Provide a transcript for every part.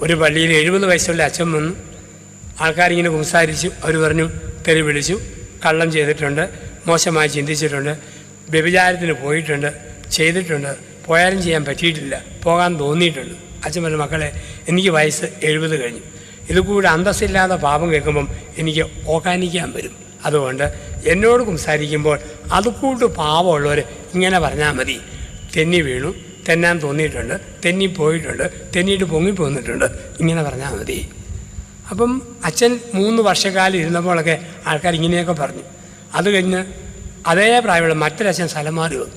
ഒരു പള്ളിയിൽ എഴുപത് വയസ്സുള്ള അച്ഛൻ വന്നു. ആൾക്കാരിങ്ങനെ സംസാരിച്ചു അവർ പറഞ്ഞു തെറി വിളിച്ചു. കള്ളം ചെയ്തിട്ടുണ്ട്. മോശമായി ചിന്തിച്ചിട്ടുണ്ട്. വ്യഭിചാരത്തിന് പോയിട്ടുണ്ട്. ചെയ്തിട്ടുണ്ട്. പോയാലും ചെയ്യാൻ പറ്റിയിട്ടില്ല. പോകാൻ തോന്നിയിട്ടുണ്ട്. അച്ഛൻ പറഞ്ഞു മക്കളെ എനിക്ക് വയസ്സ് എഴുപത് കഴിഞ്ഞു. ഇതുകൂടെ അന്തസ്സില്ലാതെ പാപം കേൾക്കുമ്പം എനിക്ക് ഓക്കാനിക്കാൻ വരും. അതുകൊണ്ട് എന്നോട് സംസാരിക്കുമ്പോൾ അതുകൂട്ട് പാവമുള്ളവർ ഇങ്ങനെ പറഞ്ഞാൽ മതി. തെന്നി വീണു. തെന്നാൻ തോന്നിയിട്ടുണ്ട് തെന്നി പോയിട്ടുണ്ട് തെന്നിയിട്ട് പൊങ്ങി പോന്നിട്ടുണ്ട്. ഇങ്ങനെ പറഞ്ഞാൽ മതി. അപ്പം അച്ഛൻ മൂന്ന് വർഷക്കാലം ഇരുന്നപ്പോഴൊക്കെ ആൾക്കാർ ഇങ്ങനെയൊക്കെ പറഞ്ഞു. അത് കഴിഞ്ഞ് അതേ പ്രായമുള്ള മറ്റൊരച്ഛൻ സ്ഥലം മാറി വന്നു.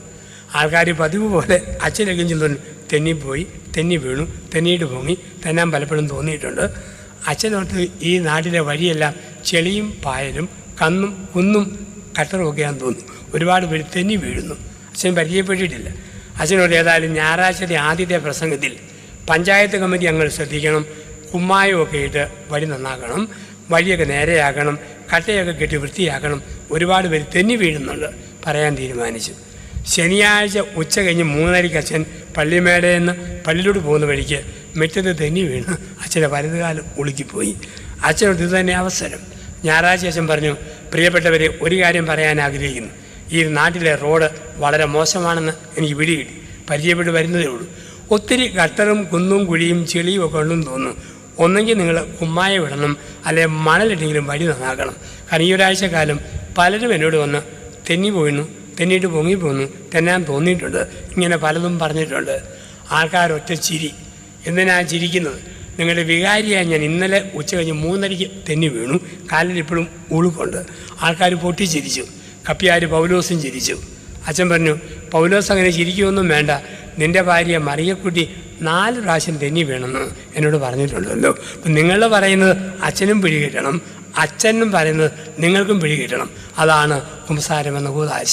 ആൾക്കാർ പതിവ് പോലെ അച്ഛനൊക്കെ ചെന്നു തെന്നിപ്പോയി തെന്നി വീണു തെന്നിയിട്ട് പൊങ്ങി തെന്നാൻ പലപ്പോഴും തോന്നിയിട്ടുണ്ട്. അച്ഛനോട്ട് ഈ നാട്ടിലെ വഴിയെല്ലാം ചെളിയും പായലും കന്നും കുന്നും കട്ടറുമൊക്കെയാന്ന് തോന്നുന്നു. ഒരുപാട് പേര് തെന്നി വീഴുന്നു. അച്ഛൻ പരിചയപ്പെട്ടിട്ടില്ല. അച്ഛനോട് ഏതായാലും ഞായറാഴ്ചത്തെ ആദ്യത്തെ പ്രസംഗത്തിൽ പഞ്ചായത്ത് കമ്മിറ്റി അങ്ങൾ ശ്രദ്ധിക്കണം കുമ്മായമൊക്കെ ഇട്ട് വഴി നന്നാക്കണം വഴിയൊക്കെ നേരെയാക്കണം കട്ടയൊക്കെ കെട്ടി വൃത്തിയാക്കണം ഒരുപാട് പേര് തെന്നി വീഴുന്നുണ്ട് പറയാൻ തീരുമാനിച്ചു. ശനിയാഴ്ച ഉച്ച കഴിഞ്ഞ് മൂന്നരയ്ക്ക് അച്ഛൻ പള്ളിമേടയിൽ നിന്ന് പള്ളിയിലോട്ട് പോകുന്ന വഴിക്ക് മുറ്റത്ത് തെന്നി വീണ് അച്ഛന്റെ വലതുകാലം ഉളുക്കിപ്പോയി അച്ഛനോട് ഇത് തന്നെ അവസരം. ഞായറാഴ്ച അച്ഛൻ പറഞ്ഞു പ്രിയപ്പെട്ടവരെ ഒരു കാര്യം പറയാൻ ആഗ്രഹിക്കുന്നു. ഈ നാട്ടിലെ റോഡ് വളരെ മോശമാണെന്ന് എനിക്ക് പിടികിട്ടി പരിചയപ്പെട്ട് വരുന്നതേ ഉള്ളൂ. ഒത്തിരി ഗട്ടറും കുന്നും കുഴിയും ചെളിയും ഒക്കെ ഉണ്ടെന്ന് തോന്നുന്നു. ഒന്നെങ്കിൽ നിങ്ങൾ കുമ്മായ വിടണം അല്ലെ മണലിട്ടെങ്കിലും വഴി നന്നാക്കണം. കാരണം ഈ ഒരാഴ്ച കാലം പലരും എന്നോട് വന്ന് തെന്നി പോയിന്നു തെന്നിയിട്ട് പൊങ്ങി പോന്നു തെന്നാൻ തോന്നിയിട്ടുണ്ട്. ഇങ്ങനെ പലതും പറഞ്ഞിട്ടുണ്ട്. ആൾക്കാരൊറ്റ ചിരി. എന്തിനാ ചിരിക്കുന്നത്? നിങ്ങളുടെ വികാരിയായി ഞാൻ ഇന്നലെ ഉച്ച കഴിഞ്ഞ് മൂന്നരയ്ക്ക് തെന്നി വീണു. കാലിൽ ഇപ്പോഴും ഉളുക്കുണ്ട് ആൾക്കാർ പൊട്ടിച്ചിരിച്ചു. കപ്പിയാർ പൗലോസും ചിരിച്ചു അച്ഛൻ പറഞ്ഞു പൗലോസ് അങ്ങനെ ചിരിക്കുമൊന്നും വേണ്ട. നിന്റെ ഭാര്യ മറിയക്കുട്ടി നാല് പ്രാവശ്യം തെന്നി വീണെന്ന് എന്നോട് പറഞ്ഞിട്ടുണ്ടല്ലോ. അപ്പം നിങ്ങൾ പറയുന്നത് അച്ഛനും പിഴി കിട്ടണം അച്ഛനും പറയുന്നത് നിങ്ങൾക്കും പിഴി കിട്ടണം അതാണ് കുംസാരമെന്ന കൂതാശ.